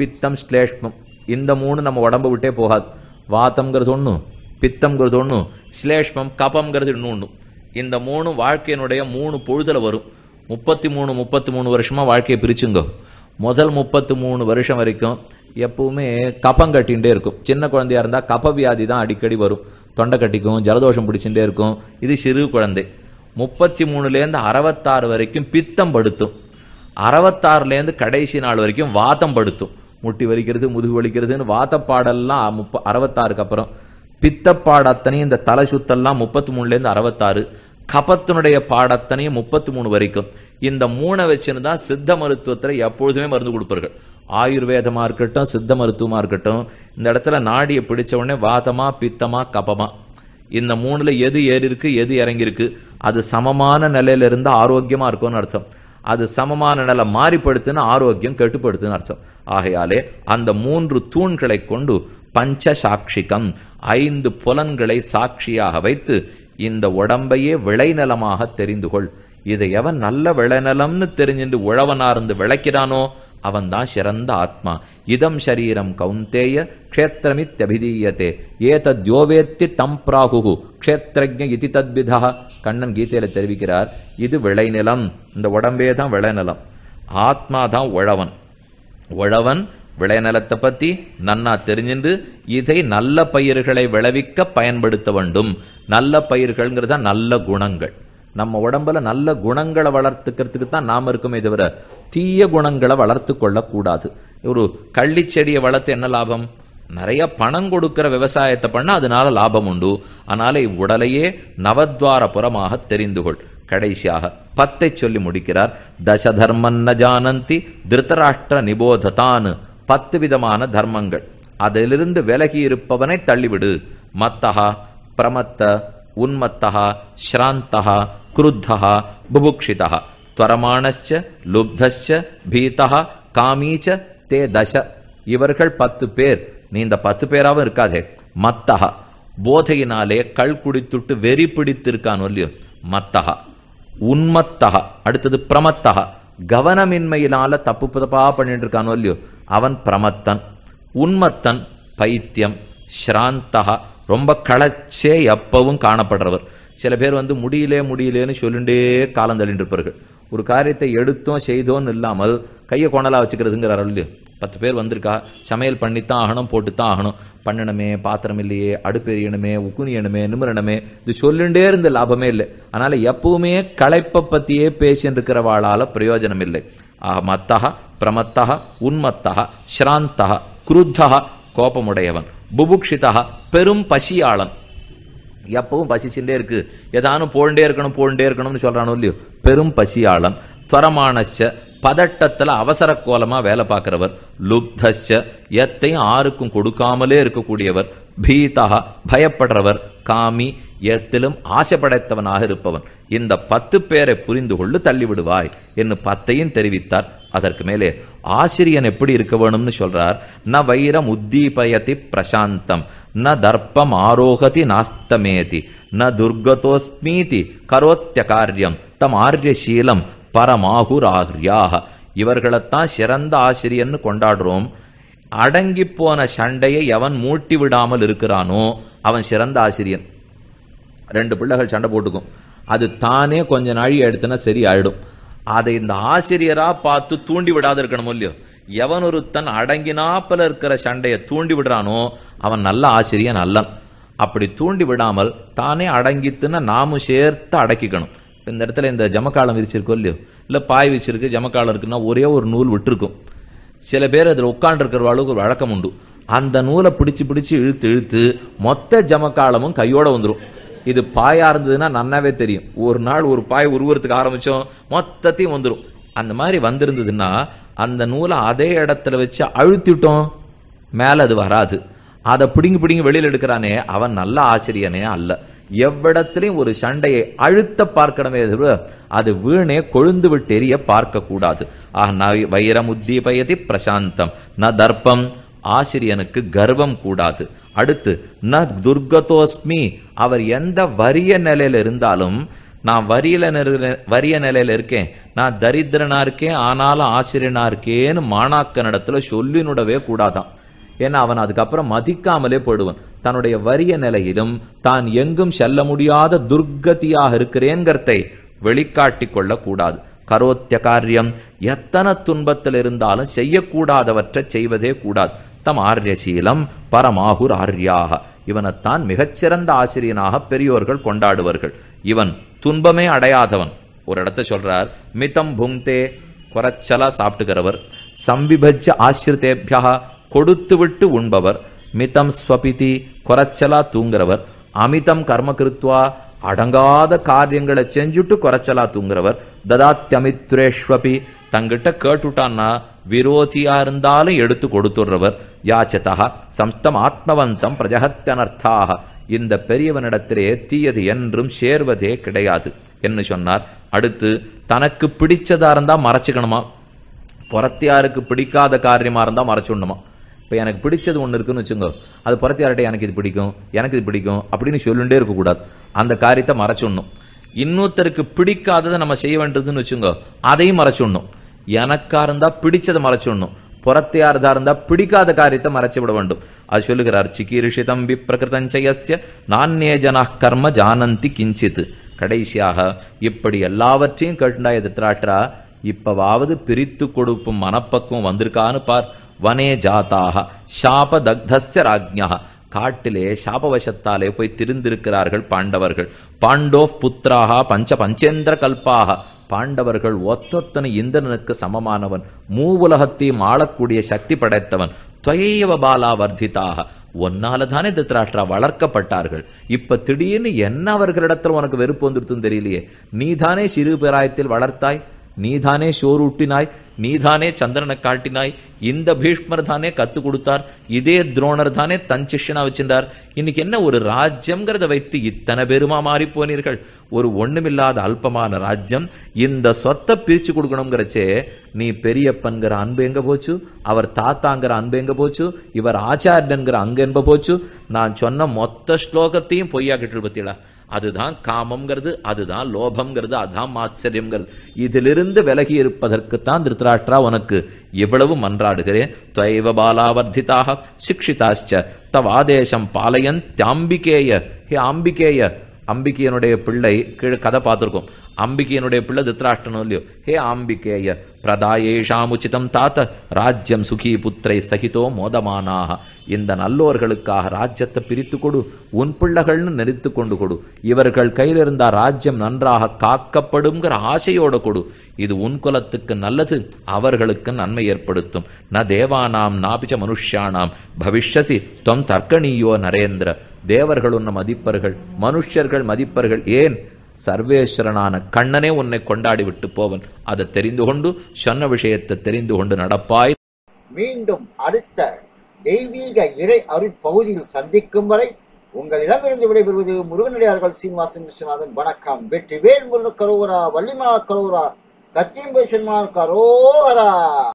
பித்தம் ஸ்லேஷ்மம். இந்த மூணு நம்ம உடம்பு விட்டே போகாது. வாத்தம்ங்கிறது ஒன்று பித்தம்ங்கிறது ஒன்று ஸ்லேஷ்மம் கபம்ங்கிறது இன்னொன்று இந்த மூணு வாழ்க்கையினுடைய மூணு பொழுதில் வரும். முப்பத்தி மூணு முப்பத்தி மூணு வருஷமாக வாழ்க்கையை பிரிச்சுங்க. முதல் முப்பத்து மூணு வருஷம் வரைக்கும் எப்பவுமே கபம் கட்டிகிட்டே இருக்கும். சின்ன குழந்தையா இருந்தால் கப வியாதி தான் அடிக்கடி வரும். தொண்டை கட்டிக்கும் ஜலதோஷம் பிடிச்சுட்டே இருக்கும். இது சிறு குழந்தை. முப்பத்தி மூணுலேருந்து அறுபத்தாறு வரைக்கும் பித்தம் படுத்தும். அறுபத்தாறுலேருந்து கடைசி நாள் வரைக்கும் வாதம் படுத்தும். முட்டி வலிக்கிறது முதுகு வலிக்கிறதுன்னு வாத்தப்பாடெல்லாம் முப்ப அறுபத்தாறுக்கு அப்புறம். பித்தப்பாடத்தனையும் இந்த தலை சுத்தெல்லாம் முப்பத்தி மூணுலேருந்து அறுபத்தாறு. கபத்தினுடைய பாடத்தனையும் முப்பத்தி மூணு வரைக்கும். இந்த மூணை வச்சுன்னு தான் சித்த மருத்துவத்தில் எப்பொழுதுமே மருந்து கொடுப்பார்கள். ஆயுர்வேதமாக இருக்கட்டும் சித்த மருத்துவமாக இருக்கட்டும் இந்த இடத்துல நாடியை பிடிச்ச உடனே வாதமா பித்தமா கபமா. இந்த மூணுல எது ஏறி இருக்கு எது இறங்கியிருக்கு அது சமமான நிலையில இருந்து ஆரோக்கியமா இருக்கும்னு அர்த்தம். அது சமமான நிலை மாறிப்படுத்துன்னு ஆரோக்கியம் கெட்டுப்படுத்துன்னு அர்த்தம். ஆகையாலே அந்த மூன்று தூண்களை கொண்டு பஞ்ச சாட்சிகம் ஐந்து புலன்களை சாட்சியாக வைத்து இந்த உடம்பையே விளைநலமாக தெரிந்து கொள். இதை எவன் நல்ல விளைநலம்னு தெரிஞ்சுட்டு உழவனா இருந்து விளைக்கிறானோ அவன்தான் சிறந்த ஆத்மா. இதம் சரீரம் கௌந்தேய க்ஷேத்திரமித்யபிதீயத்தே ஏதத்யோவேத்தி தம் பிராகு க்ஷேத்திரஜ இதி தத்விதா கண்ணன் கீதையில தெரிவிக்கிறார் இது விளைநிலம் இந்த உடம்பே தான் விளைநிலம் ஆத்மா தான் உழவன். உழவன் விளைநிலத்தை பத்தி நன்னா தெரிஞ்சுண்டு இதை நல்ல பயிர்களை விளைவிக்க பயன்படுத்த வேண்டும். நல்ல பயிர்கள்ங்கிறதா நல்ல குணங்கள். நம்ம உடம்புல நல்ல குணங்களை வளர்த்துக்கிறதுக்கு தான் நாம் இருக்குமே தவிர தீய குணங்களை வளர்த்து கொள்ளக்கூடாது. ஒரு கள்ளிச்செடியை வளர்த்து என்ன லாபம்? நிறைய பணம் கொடுக்கிற விவசாயத்தை பண்ண அதனால லாபம் உண்டு. அதனால இவ்வுடலையே நவத்வார புறமாக தெரிந்து கொள். கடைசியாக பத்தை சொல்லி முடிக்கிறார். தசதர்மன்ன ஜானந்தி திருத்தராஷ்டிர நிபோததான் பத்து விதமான தர்மங்கள். அதிலிருந்து விலகி இருப்பவனை தள்ளிவிடு. மத்தகா பிரமத்த உன்மத்தகா ஸ்ராந்தகா குருத்தகா புபுக்ஷிதா துவரமானச்ச லுப்தச்ச பீதா காமீச்ச தே தச இவர்கள் பத்து பேர். நீ இந்த பத்து பேராவும் இருக்காதே. மத்தகா போதையினாலே கள் குடித்துட்டு வெறி பிடித்திருக்கான் இல்லையோ? மத்தகா உன்மத்தகா அடுத்தது பிரமத்தகா கவனமின்மையினால தப்பு தப்பா பண்ணிட்டு இருக்கானோ இல்லையோ? அவன் பிரமத்தன். உன்மத்தன் பைத்தியம். ஸ்ராந்தகா ரொம்ப களைச்சே எப்பவும் காணப்படுறவர். சில பேர் வந்து முடியலே முடியலேன்னு சொல்லிண்டே காலம் தள்ளிட்டு இருப்பார்கள். ஒரு காரியத்தை எடுத்தோம் செய்தோன்னு இல்லாமல் கையை கொண்டலா வச்சுக்கிறதுங்கிறார் இல்லையோ? பத்து பேர் வந்திருக்கா? சமையல் பண்ணித்தான் ஆகணும் போட்டுத்தான் ஆகணும். பண்ணணுமே பாத்திரம் இல்லையே அடுப்பெரியணுமே உக்குனியணுமே நிமிரணுமே. இது சொல்லுண்டே இருந்த லாபமே இல்லை. அதனால எப்பவுமே களைப்பை பத்தியே பேசின்னு இருக்கிறவாளால பிரயோஜனம் இல்லை ஆக மத்தகா பிரமத்தகா உன்மத்தகா ஸ்ராந்தகா கோபமுடையவன். புபுக்ஷிதா பெரும் பசியாளன். எப்பவும் பசிச்சுட்டே இருக்கு. ஏதானும் போண்டே இருக்கணும் போண்டே இருக்கணும்னு சொல்றானோ இல்லையோ? பெரும் பசியாளன். துவரமானச்ச பதட்டத்தில் அவசர கோலமாக வேலை பார்க்குறவர் லுப்தச்ச எத்தையும் ஆருக்கும் கொடுக்காமலே இருக்கக்கூடியவர் பீதா பயப்படுறவர் காமி எத்திலும் ஆசைப்படைத்தவனாக இருப்பவன். இந்த பத்து பேரை புரிந்து கொண்டு தள்ளிவிடுவாய் என்று பத்தையும் தெரிவித்தார். அதற்கு மேலே ஆசிரியன் எப்படி இருக்க வேணும்னு சொல்றார். ந வைரம் உத்தீபயதி பிரசாந்தம். ந தர்ப்பம் ஆரோகதி நாஸ்தமேதி. ந துர்கதோஸ்மீதி கரோத்திய காரியம் தம் ஆரியசீலம். பரமாகுராகியாக இவர்களைத்தான் சிறந்த ஆசிரியர்னு கொண்டாடுறோம். அடங்கி போன சண்டையை எவன் மூட்டி விடாமல் இருக்கிறானோ அவன் சிறந்த ஆசிரியன். ரெண்டு பிள்ளைகள் சண்டை போட்டுக்கும். அது தானே கொஞ்ச நாழி எடுத்துனா சரி ஆயிடும் அதை இந்த ஆசிரியரா பார்த்து தூண்டி விடாத இருக்கணும் இல்லையோ? எவன் ஒருத்தன் அடங்கினாப்பில் இருக்கிற சண்டையை தூண்டி விடுறானோ அவன் நல்ல ஆசிரியன் அல்லன். அப்படி தூண்டி விடாமல் தானே அடங்கித்துன்னு நாமும் சேர்த்து அடக்கிக்கணும். இப்போ இந்த இடத்துல இந்த ஜமக்காலம் விரிச்சிருக்கோ இல்லையோ? இல்லை பாய் வச்சிருக்கு ஜமக்காலம் இருக்குன்னா ஒரே ஒரு நூல் விட்டுருக்கும். சில பேர் அதில் உட்காண்டிருக்கிறவாளுக்கு ஒரு வழக்கம் உண்டு. அந்த நூலை பிடிச்சி பிடிச்சி இழுத்து இழுத்து மொத்த ஜமக்காலமும் கையோட வந்துடும் இது பாயா இருந்ததுன்னா நன்னாவே தெரியும். ஒரு நாள் ஒரு பாய் உருவறதுக்கு ஆரம்பிச்சோம் மொத்தத்தையும் வந்துடும் அந்த மாதிரி வந்திருந்ததுன்னா அந்த நூலை அதே இடத்துல வச்சு அழுத்திட்டோம். மேலே அது வராது. அதை பிடிங்கி பிடிங்கி வெளியில் எடுக்கிறானே அவன் நல்ல ஆசிரியனே அல்ல. எவ்விடத்திலையும் ஒரு சண்டையை அழுத்த பார்க்கணுமே தவிர அது வீணே கொழுந்து விட்டு எரிய பார்க்க கூடாது ஆக ந வைரம் பிரசாந்தம். ந தர்ப்பம் ஆசிரியனுக்கு கர்வம் கூடாது. அடுத்து ந துர்கதோஸ்மி. அவர் எந்த வறிய நிலையில இருந்தாலும் நான் வரியில நிறு- வரிய நிலையில இருக்கேன். நான் தரித்திரனா இருக்கேன் ஆனாலும் ஆசிரியனா இருக்கேன்னு மாணாக்கனிடத்துல சொல்லினுடவே கூடாதான். ஏன்னா அவன் அதுக்கப்புறம் மதிக்காமலே போயிடுவன். தன்னுடைய வறிய நிலையிலும் தான் எங்கும் செல்ல முடியாத துர்கதியாக இருக்கிறேன்கிறதை வெளிக்காட்டி கொள்ளக்கூடாது. கரோத்திய காரியம் எத்தனை துன்பத்தில் இருந்தாலும் செய்யக்கூடாதவற்றை செய்வதே கூடாது. தம் ஆரியசீலம் பரமாகுர் ஆர்யாக. இவனைத்தான் மிகச்சிறந்த ஆசிரியனாக பெரியோர்கள் கொண்டாடுவார்கள். இவன் துன்பமே அடையாதவன். ஒரு இடத்த சொல்றார் மிதம் புங்தே குறைச்சலா சாப்பிட்டுக்கிறவர் சம்விபஜ்ஜ ஆசிரித்தேபியா கொடுத்து விட்டு உண்பவர். மிதம் ஸ்வபிதி குறைச்சலா தூங்குறவர். அமிதம் கர்ம கிருத்வா அடங்காத காரியங்களை செஞ்சுட்டு குறைச்சலா தூங்குறவர். ததாத்யமித்ரேஷ்வபி தங்கிட்ட கேட்டுட்டான்னா விரோதியா இருந்தாலும் எடுத்து கொடுத்துடுறவர். யாச்சதா சம்ஸ்தம் ஆத்மவந்தம் பிரஜகத்தனர்த்தாக இந்த பெரியவனிடத்திலே தீயது என்றும் சேர்வதே கிடையாது. என்று சொன்னார். அடுத்து தனக்கு பிடிச்சதா இருந்தா மறைச்சுக்கணுமா? புறத்தியாருக்கு பிடிக்காத காரியமா இருந்தா மறைச்சுடணுமா? இப்போ எனக்கு பிடிச்சது ஒன்று இருக்குன்னு வச்சுங்க அது புறத்தியார்கிட்ட எனக்கு இது பிடிக்கும் எனக்கு இது பிடிக்கும் அப்படின்னு சொல்லுண்டே இருக்கக்கூடாது. அந்த காரியத்தை மறைச்சிடணும். இன்னொருத்தருக்கு பிடிக்காததை நம்ம செய்ய வேண்டியதுன்னு வச்சுங்க அதையும் மறைச்சிடணும். எனக்கா இருந்தால் பிடிச்சதை மறைச்சிடணும். புறத்தியாரதா இருந்தா பிடிக்காத காரியத்தை மறைச்சு விட வேண்டும். அது சொல்லுகிறார் சிகீர்ஷிதம் விப்ரகிருதஞ்சயஸ்ய நானே ஜனா கர்ம ஜானந்தி கிஞ்சித். கடைசியாக இப்படி எல்லாவற்றையும் கேட்டுண்டா எதிர்த்தாற்றா இப்பவாவது பிரித்து கொடுக்கும் மனப்பக்குவம் வந்திருக்கான்னு பார். வனே ஜாத்தாக சாப ராஜ்யா காட்டிலே சாபவசத்தாலே போய் திரிந்திருக்கிறார்கள் பாண்டவர்கள். பாண்டோ புத்திராக பஞ்ச பஞ்சேந்திர கல்பாக. பாண்டவர்கள் ஒத்தொத்தனை இந்திரனுக்கு சமமானவன். மூவுலகத்தையும் ஆளக்கூடிய சக்தி படைத்தவன். துவையவ பாலா வர்த்திதாக ஒன்னால தானே திருத்தராஷ்டிரா வளர்க்கப்பட்டார்கள். இப்ப திடீர்னு என்ன அவர்களிடத்துல உனக்கு வெறுப்பு வந்துருத்தும் தெரியலையே? நீதானே சிறு பிராயத்தில் வளர்த்தாய்? நீதானே சோரூட்டினாய் நீதானே சந்திரனை காட்டினாய் இந்த பீஷ்மர் தானே கத்து கொடுத்தார் இதே துரோணர் தானே தன் சிஷ்யனா வச்சிருந்தார். இன்னைக்கு என்ன ஒரு ராஜ்யம்ங்கிறத வைத்து இத்தனை பேருமா மாறி போனீர்கள்? ஒரு ஒண்ணுமில்லாத அல்பமான ராஜ்யம் இந்த சொத்தை பிரிச்சு கொடுக்கணுங்கிறச்சே நீ பெரியப்பன்கிற அன்பு எங்க போச்சு? அவர் தாத்தாங்கிற அன்பு எங்க போச்சு? இவர் ஆச்சாரியன்கிற அங்க என்ப போச்சு? நான் சொன்ன மொத்த ஸ்லோகத்தையும் பொய்யாக்கிட்டு பத்தியடா அதுதான் காமம்ங்கிறது அதுதான் லோபம்ங்கிறது அதுதான் ஆச்சரியங்கள் இதிலிருந்து விலகி இருப்பதற்குத்தான் திருத்தராஷ்டிரா உனக்கு எவ்வளவு மன்றாடுகிறேன். துவைவ பாலாவர்த்திதாக சிக்ஷிதாச்ச தவாதேசம் பாலயன் தியாம்பிகேய ஹே ஆம்பிகேய அம்பிகையனுடைய பிள்ளை கீழே கதை பார்த்துருக்கோம். அம்பிகையனுடைய பிள்ளை திருத்தராஷ்டனும் இல்லையோ? ஹே ஆம்பிகேய பிரதாயேஷாமுச்சிதம் தாத்த ராஜ்யம் சுகி புத்திரை சகிதோ மோதமானாக. இந்த நல்லோர்களுக்காக ராஜ்யத்தை பிரித்து கொடு உன் பிள்ளைகள்னு நெறித்து கொண்டு கொடு. இவர்கள் கையில் இருந்தா ராஜ்யம் நன்றாக காக்கப்படுங்கிற ஆசையோட கொடு. இது உன் குலத்துக்கு நல்லது அவர்களுக்கு நன்மை ஏற்படுத்தும். ந தேவானாம் நாபிச்ச மனுஷ்யானாம். பவிஷ்யசி தொம் தர்க்கணீயோ நரேந்திர. தேவர்கள் உன்னை மதிப்பர்கள் மனுஷர்கள் மதிப்பர்கள். ஏன்? சர்வேஸ்வரனான கண்ணனே உன்னை கொண்டாடி விட்டு போவன். அதை தெரிந்து கொண்டு சொன்ன விஷயத்தை தெரிந்து கொண்டு நடப்பாய். மீண்டும் அடுத்த தெய்வீக இறை அருட்பகுதியில் சந்திக்கும் வரை உங்களிடமிருந்து விடைபெறுவது முருகனடியார்கள் சீனிவாசன் விஸ்வநாதன். வணக்கம். வெற்றி வேல் முருகன் கரோரா வள்ளிமா கரோரா கச்சிம்பை கரோரா.